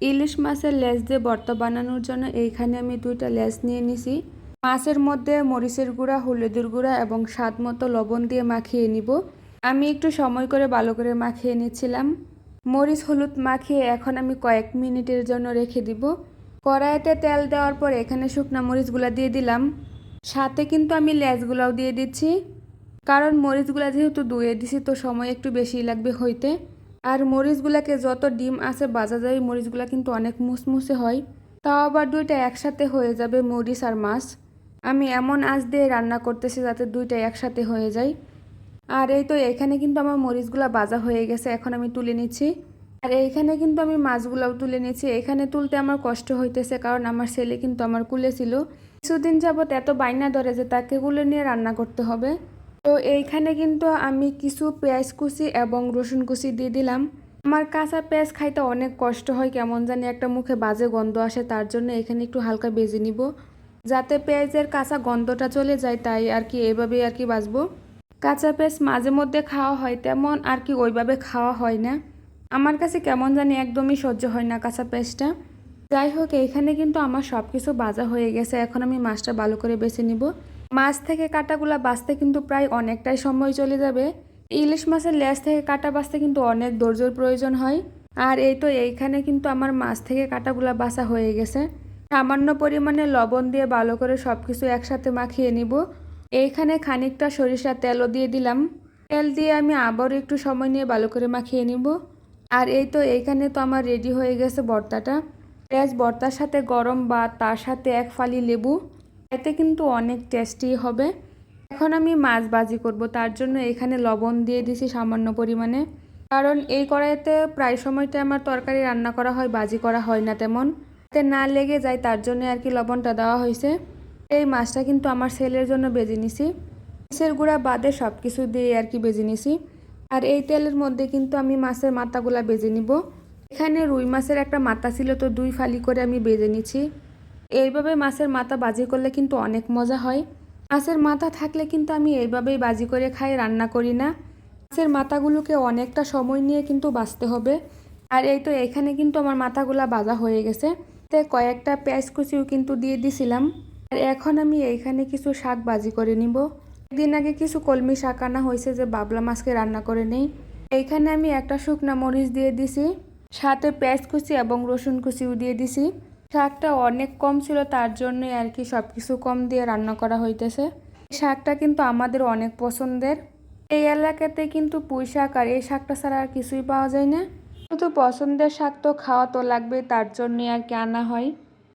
ইলিশ মাছের লেজ দিয়ে ভর্তা বানানোর জন্য এইখানে আমি দুইটা লেজ নিয়ে নিছি। মাছের মধ্যে মরিচের গুঁড়া, হলুদের গুঁড়া এবং স্বাদ মতো লবণ দিয়ে মাখিয়ে নিব। আমি একটু সময় করে ভালো করে মাখিয়ে নিচ্ছিলাম। মরিচ, হলুদ মাখিয়ে এখন আমি কয়েক মিনিটের জন্য রেখে দিব। কড়াইতে তেল দেওয়ার পর এখানে শুকনা মরিচগুলো দিয়ে দিলাম। সাথে কিন্তু আমি লেজগুলাও দিয়ে দিচ্ছি। কারণ মরিচগুলা যেহেতু ধুয়ে দিছি, তো সময় একটু বেশি লাগবে হইতে। আর মরিচগুলাকে যত ডিম আছে বাজা যায় মরিচগুলা কিন্তু অনেক মুসমুসে হয়। তাও আবার দুইটা একসাথে হয়ে যাবে মরিচ আর মাছ। আমি এমন আঁচ দিয়ে রান্না করতেছি যাতে দুইটা একসাথে হয়ে যায়। আর এই তো এখানে কিন্তু আমার মরিচগুলা বাজা হয়ে গেছে, এখন আমি তুলে নিচ্ছি। আর এইখানে কিন্তু আমি মাছগুলাও তুলে নিচ্ছি। এখানে তুলতে আমার কষ্ট হইতেছে কারণ আমার ছেলে কিন্তু আমার কুলে ছিল। কিছুদিন যাবত এত বাইনা ধরে যে তাকে কুলে নিয়ে রান্না করতে হবে। তো এইখানে কিন্তু আমি কিছু পেঁয়াজ কুচি এবং রসুন কুচি দিয়ে দিলাম। আমার কাঁচা পেঁয়াজ খাইতে অনেক কষ্ট হয়, কেমন জানি একটা মুখে বাজে গন্ধ আসে, তার জন্য এখানে একটু হালকা বেজে নিব। যাতে পেঁয়াজের কাঁচা গন্ধটা চলে যায়, তাই আর কি এইভাবেই আর কি বাজবো। কাঁচা পেঁয়াজ মাঝে মধ্যে খাওয়া হয়, তেমন আর কি ওইভাবে খাওয়া হয় না। আমার কাছে কেমন জানি একদমই সহ্য হয় না কাঁচা পেঁয়াজটা। যাই হোক, এইখানে কিন্তু আমার সব কিছু বাজা হয়ে গেছে, এখন আমি মাছটা ভালো করে বেছে নিব। মাছ থেকে কাটাগুলা বাঁচতে কিন্তু প্রায় অনেকটাই সময় চলে যাবে। ইলিশ মাছের লেজ থেকে কাটা বাঁচতে কিন্তু অনেক ধৈর্যর প্রয়োজন হয়। আর এই তো এইখানে কিন্তু আমার মাছ থেকে কাটাগুলা বাছা হয়ে গেছে। সামান্য পরিমাণে লবণ দিয়ে ভালো করে সব কিছু একসাথে মাখিয়ে নিব। এইখানে খানিকটা সরিষার তেলও দিয়ে দিলাম। তেল দিয়ে আমি আবারও একটু সময় নিয়ে ভালো করে মাখিয়ে নিব। আর এই তো এইখানে তো আমার রেডি হয়ে গেছে ভর্তাটা পেঁয়াজ ভর্তার সাথে গরম বা তার সাথে এক ফালি লেবু। এতে কিন্তু অনেক টেস্টি হবে। এখন আমি মাছ বাজি করব, তার জন্য এখানে লবণ দিয়ে দিছি সামান্য পরিমাণে। কারণ এই কড়াইতে প্রায় সময়টা আমার তরকারি রান্না করা হয় বাজি করা হয় না তেমন। এতে না লেগে যায়, তার জন্য আর কি লবণটা দেওয়া হয়েছে। এই মাছটা কিন্তু আমার ছেলের জন্য বেজে নিছি। মাছের গুঁড়া বাদে সব কিছু দিয়ে আর কি বেজে নিছি। আর এই তেলের মধ্যে কিন্তু আমি মাছের মাথাগুলা বেজে নিব। এখানে রুই মাছের একটা মাথা ছিল, তো দুই ফালি করে আমি বেজে নিচ্ছি এইভাবে মাছের মাথা বাজি করলে কিন্তু অনেক মজা হয়। মাছের মাথা থাকলে কিন্তু আমি এইভাবেই বাজি করে খাই, রান্না করি না। মাছের মাথাগুলোকে অনেকটা সময় নিয়ে কিন্তু বাঁচতে হবে। আর এই তো এখানে কিন্তু আমার মাথাগুলা বাজা হয়ে গেছে। তে কয়েকটা পেঁয়াজ কুচিও কিন্তু দিয়ে দিছিলাম। আর এখন আমি এইখানে কিছু শাক বাজি করে নিব। একদিন আগে কিছু কলমি শাক আনা হয়েছে যে বাবলা মাছকে রান্না করে নেই। এইখানে আমি একটা শুকনা মরিচ দিয়ে দিছি, সাথে পেঁয়াজ কুচি এবং রসুন কুচিও দিয়ে দিছি। শাকটা অনেক কম ছিল, তার জন্যই আর কি সব কিছু কম দিয়ে রান্না করা হইতেছে। শাকটা কিন্তু আমাদের অনেক পছন্দের। এই এলাকাতে কিন্তু পুঁই শাক আর এই শাকটা ছাড়া আর কিছুই পাওয়া যায় না। শুধু পছন্দের শাক তো খাওয়া তো লাগবে তার জন্যই আর কি আনা হয়।